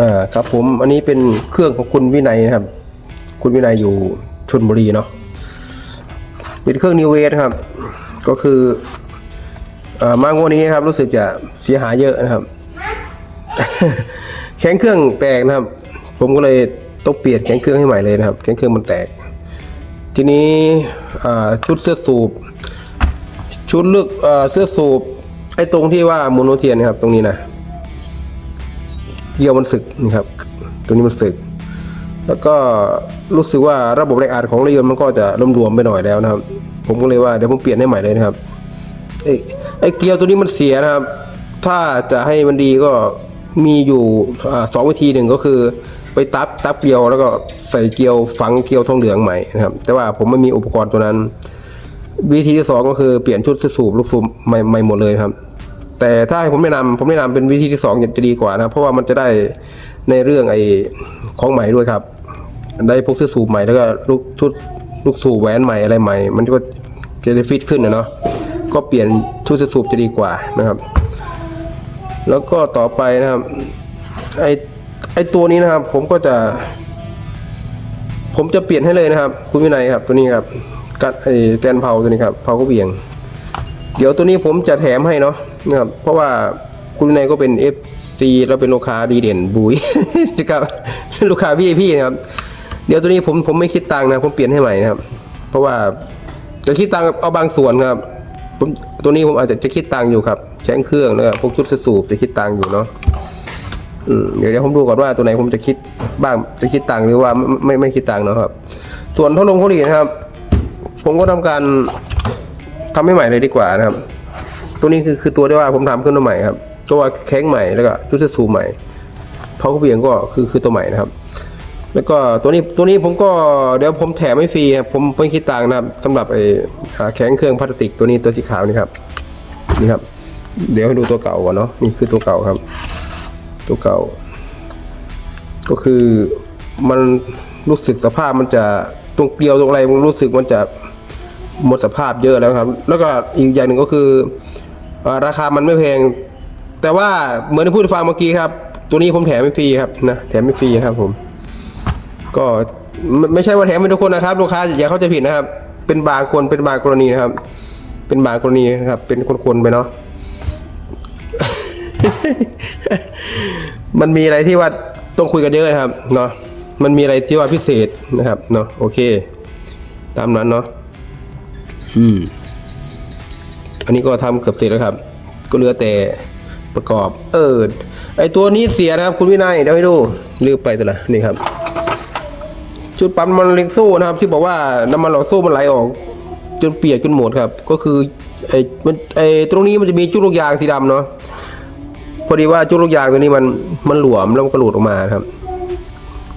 อ่าครับผมอันนี้เป็นเครื่องของคุณวินัยนะครับ คุณวินัยอยู่ชนบุรีเนาะเป็นเครื่องนิเวสครับ ก็คืออ่ามางวดนี้ครับ รู้สึกจะเสียหายเยอะนะครับ แข้งเครื่องแตกนะครับ ผมก็เลยต้องเปลี่ยนแข้งเครื่องให้ใหม่เลยนะครับแข้งเครื่องมันแตก ทีนี้ชุดเสื้อสูบ ชุดเลือกเอ่อเสื้อสูบไอ้ตรงที่ว่าโมโนเทียนนะครับ ตรงนี้นะ เกียวมันสึกนะครับ ตัวนี้มันสึก แล้วก็รู้สึกว่าระบบแรงอัดของรถยนต์มันก็จะรวมๆไปหน่อยแล้วนะครับ ผมก็เลยว่าเดี๋ยวผมเปลี่ยนให้ใหม่เลยนะครับไอ้ไอ้เกียวตัวนี้มันเสียนะครับ ถ้าจะให้มันดีก็มีอยู่สองวิธีหนึ่งก็คือ ไปตับตับเกลียวแล้วก็ใส่เกลียวฝังเกลียวทองเหลืองใหม่นะครับ แต่ว่าผมไม่มีอุปกรณ์ตัวนั้น วิธีที่สองก็คือเปลี่ยนชุดสูบลูกสูบใหม่ใหม่หมดเลยครับ แต่ถ้าให้ผมแนะนำผมแนะนำเป็นวิธีที่สองจะดีกว่านะเพราะว่ามันจะได้ในเรื่องไอ้ของใหม่ด้วยครับ ได้พวกเสื้อสูบใหม่แล้วก็ลูกชุดลูกสูบแหวนใหม่อะไรใหม่ มันก็จะได้ฟิตขึ้นนะเนาะก็เปลี่ยนชุดเสื้อสูบจะดีกว่านะครับ แล้วก็ต่อไปนะครับไอไอตัวนี้นะครับ ผมก็จะ ผมจะเปลี่ยนให้เลยนะครับ คุณวินัยครับ ตัวนี้ครับกัดไอแกนเผาตัวนี้ครับเผาก็เบี่ยง เดี๋ยวตัวนี้ผมจะแถมให้เนาะ นะครับเพราะว่าคุณวินัยก็เป็น FC แล้วเป็นลูกค้าดีเด่นบุยนะครับลูกค้าพี่พี่นะครับ เดี๋ยวตัวนี้ผมผมไม่คิดตังค์นะ ผมเปลี่ยนให้ใหม่นะครับ เพราะว่าจะคิดตังค์เอาบางส่วนครับผมตัวนี้ผมอาจจะจะคิดตังค์อยู่ครับแช้งเครื่องแล้วก็พวกชุดสูบจะคิดตังค์อยู่เนาะเดี๋ยวเดี๋ยวผมดูก่อนว่าตัวไหนผมจะคิดบ้างจะคิดตังค์หรือว่าไม่ไม่ไมคิดตังค์เนาะครับ ส่วนท่อลงท่อหลีนะครับ ผมก็ทำการทำให้ใหม่เลยดีกว่านะครับ ตัวนี้คือคือตัวที่ว่าผมทำขึ้นมาใหม่ครับตัวว่าแข้งใหม่แล้วก็ชุดสูใหม่เพาะเบียงก็คือคือตัวใหม่นะครับ แล้วก็ตัวนี้ตัวนี้ผมก็เดี๋ยวผมแถมให้ฟรีครับผมไม่คิดตังค์นะครับสำหรับไอ้แข้งเครื่องพลาสติกตัวนี้ตัวสีขาวนี่ครับนี่ครับ เดี๋ยวให้ดูตัวเก่าก่อนเนาะนี่คือตัวเก่าครับ ตัวเก่า ก็คือมันรู้สึกสภาพมันจะตรงเกลียวตรงอะไรมันรู้สึกมันจะหมดสภาพเยอะแล้วครับ แล้วก็อีกอย่างหนึ่งก็คือ ราคามันไม่แพง แต่ว่าเหมือนที่พูดฟังเมื่อกี้ครับ ตัวนี้ผมแถมไม่ฟรีครับนะแถมไม่ฟรีครับผม ก็ไม่ใช่ว่าแถมเป็นทุกคนนะครับ ลูกค้าอย่าเข้าใจผิดนะครับ เป็นบางคนเป็นบางกรณีนะครับ เป็นบางกรณีนะครับ เป็นคนๆไปเนาะมันมีอะไรที่ว่าต้องคุยกันเยอะนะครับเนาะมันมีอะไรที่ว่าพิเศษนะครับเนาะโอเค ตามนั้นเนาะอืม นนี้ก็ทำเกือบเสร็จแล้วครับ ก็เหลือแต่ประกอบ เออไอตัวนี้เสียนะครับ คุณวินัยเดี๋ยวให้ดูลืมไปตัวละนี่ครับ จุดปั๊มมันเล็กโซ่นะครับ ที่บอกว่าน้ำมันหล่อโซ่มันไหลออก จนเปียกจนหมดครับ ก็คือไอมันไอตรงนี้มันจะมีจุกลูกยางสีดำเนาะพอดีว่าจุกลูกยางตัวนี้มันมันหลวมแล้วมันก็หลุดออกมาครับ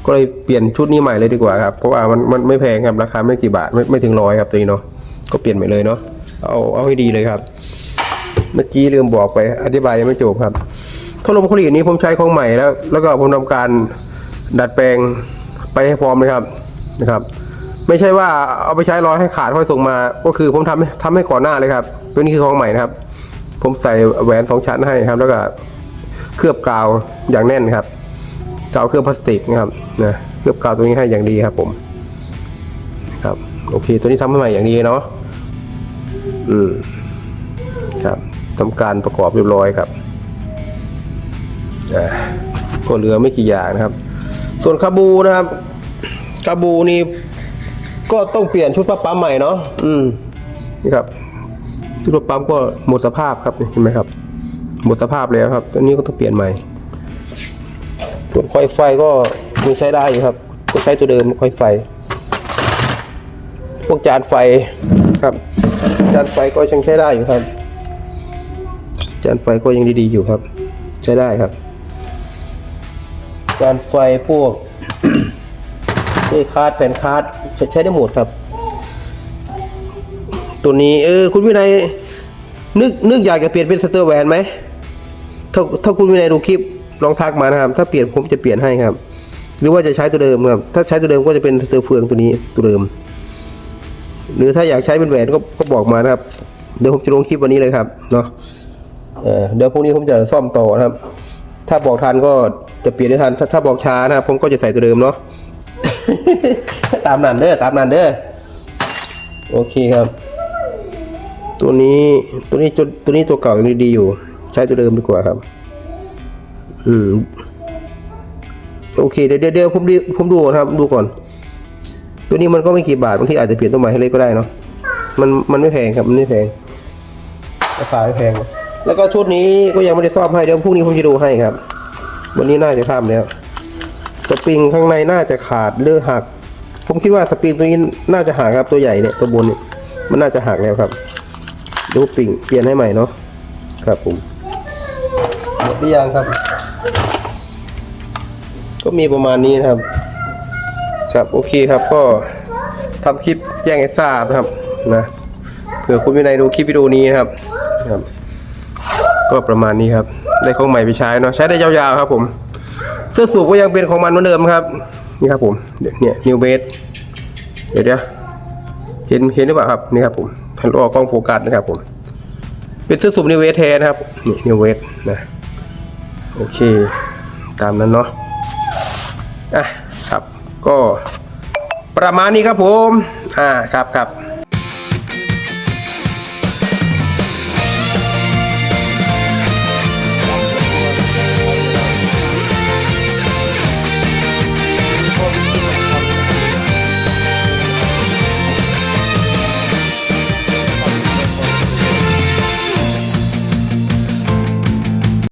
ก็เลยเปลี่ยนชุดนี้ใหม่เลยดีกว่าครับ เพราะว่ามันมันไม่แพงครับ ราคาไม่กี่บาทไม่ไม่ถึงร้อยครับตัวนี้เนาะก็เปลี่ยนไปเลยเนาะ เอาเอาให้ดีเลยครับ เมื่อกี้ลืมบอกไป อธิบายยังไม่จบครับท่อลมโคลีนี้ผมใช้ของใหม่แล้ว แล้วก็ผมทำการดัดแปลงไปให้พร้อมเลยครับนะครับ ไม่ใช่ว่าเอาไปใช้ร้อยให้ขาดค่อยส่งมา ก็คือผมทำทำให้ก่อนหน้าเลยครับ ตัวนี้คือของใหม่นะครับ ผมใส่แหวนสองชั้นให้ครับ แล้วก็เคลือบกาวอย่างแน่นครับกาวเคลือบพลาสติกนะครับนะเคลือบกาวตัวนี้ให้อย่างดีครับผมครับโอเค ตัวนี้ทำให้ใหม่อย่างดีเนาะ อืมครับทำการประกอบเรียบร้อยครับก็เหลือไม่กี่อย่างนะครับ ส่วนคาบูนะครับคาบูนี่ก็ต้องเปลี่ยนชุดปั๊มใหม่เนาะอืมนี่ครับชุดปั๊มก็หมดสภาพครับเห็นไหมครับ หมดสภาพแล้วครับตัวนี้ก็ต้องเปลี่ยนใหม่ส่วนคอยไฟก็ยังใช้ได้อยู่ครับก็ใช้ตัวเดิมคอยไฟ พวกจานไฟครับ จานไฟก็ยังใช้ได้อยู่ครับ จานไฟก็ยังดีๆอยู่ครับ ใช้ได้ครับ จานไฟพวกนี่คาร์ดแผ่นคาร์ดใช้ใช้ได้หมดครับ ตัวนี้เออคุณวินัยนึกนึกอยากจะเปลี่ยนเป็นสเตอร์แวนไหมถ้าถ้าคุณวินัยดูคลิปลองทักมานะครับ ถ้าเปลี่ยนผมจะเปลี่ยนให้ครับ หรือว่าจะใช้ตัวเดิมครับ ถ้าใช้ตัวเดิมก็จะเป็นสเตอร์เฟืองตัวนี้ตัวเดิม หรือถ้าอยากใช้เป็นแหวนก็ก็บอกมานะครับ เดี๋ยวผมจะลงคลิปวันนี้เลยครับเนาะเออเดี๋ยวพรุ่งนี้ผมจะซ่อมต่อนะครับ ถ้าบอกทันก็จะเปลี่ยนได้ทันถ้าถ้าบอกช้านะครับผมก็จะใส่ตัวเดิมเนาะ ตามนั้นเด้อตามนั้นเด้อโอเคครับ ตัวนี้ตัวนี้ตัวตัวนี้ตัวเก่ายังดีอยู่ ใช้ตัวเดิมดีกว่าครับ อืม โอเคเดี๋ยวเดี๋ยวผมดูผมดูก่อนครับ ดูก่อน ตัวนี้มันก็ไม่กี่บาทบางทีอาจจะเปลี่ยนตัวใหม่ให้เลยก็ได้เนาะมันมันไม่แพงครับมันไม่แพงราคาไม่แพง แล้วก็ชุดนี้ก็ยังไม่ได้ซ่อมให้เดี๋ยวพรุ่งนี้ผมจะดูให้ครับ วันนี้น่าจะทำแล้วสปริงข้างในน่าจะขาดหรือหัก ผมคิดว่าสปริงตัวนี้น่าจะหักครับตัวใหญ่เนี่ยตัวบนเนี่ยมันน่าจะหักแล้วครับดูปริ่งเปลี่ยนให้ใหม่เนาะครับผมหมดหรือยังครับ ก็มีประมาณนี้นะครับ ครับโอเคครับก็ทำคลิปแจ้งให้ทราบนะครับนะเผื่อคุณวินัยดูคลิปวิดีโอนี้นะครับครับ ก็ประมาณนี้ครับได้ของใหม่ไปใช้เนาะใช้ได้ยาวๆครับ ผม เสื้อสูบก็ยังเป็นของมันเหมือนเดิมครับ นี่ครับผมเดี๋ยวเนี่ยนิวเบสเดี๋ยวเดี๋ยวเห็นเห็นหรือเปล่าครับนี่ครับผมทันรอกล้องโฟกัสนะครับ ผม เป็นเสื้อสูบนิวเวสแทนะครับนี่นิวเวสนะโอเค ตามนั้นเนาะอะ ก็ประมาณนี้ครับผม อ่า ครับครับ